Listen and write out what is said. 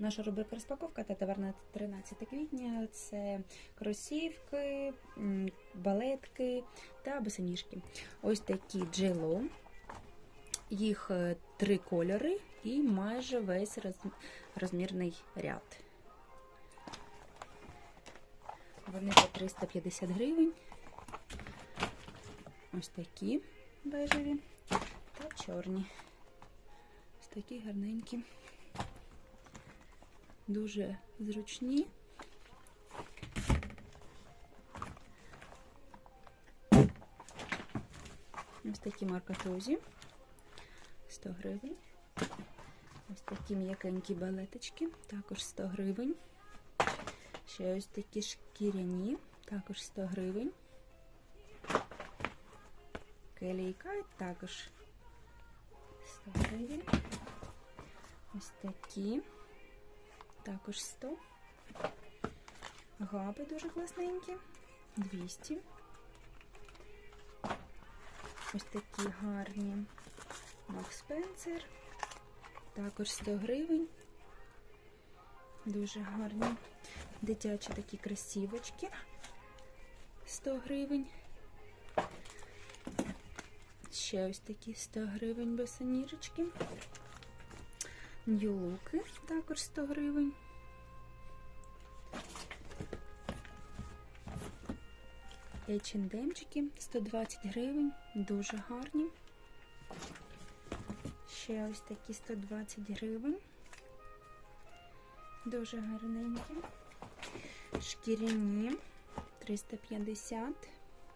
Наша рубрика розпаковка та товар на 13 квітня це кросівки, балетки та босоніжки. Ось такі джело. Їх е, три кольори і майже весь роз- розмірний ряд. Вони по 350 гривень. Ось такі бежеві та чорні. Ось такі гарненькі. Дуже зручні. Ось такі маркатозі. 100 гривень. Ось такі м'якенькі балеточки, також 100 гривень. Ще ось такі шкіряні, також 100 гривень. Келійка також 100 гривень. Ось такі. Також 100. Габи дуже класненькі. 200. Ось такі гарні. Мак Спенсер. Також 100 гривень. Дуже гарні. Дитячі такі красівочки. 100 гривень. Ще ось такі 100 гривень босоніжечки. Нью-луки також 100 гривень. H&M-чики 120 гривень, дуже гарні. Ще ось такі 120 гривень. Дуже гарненькі. Шкіряні 350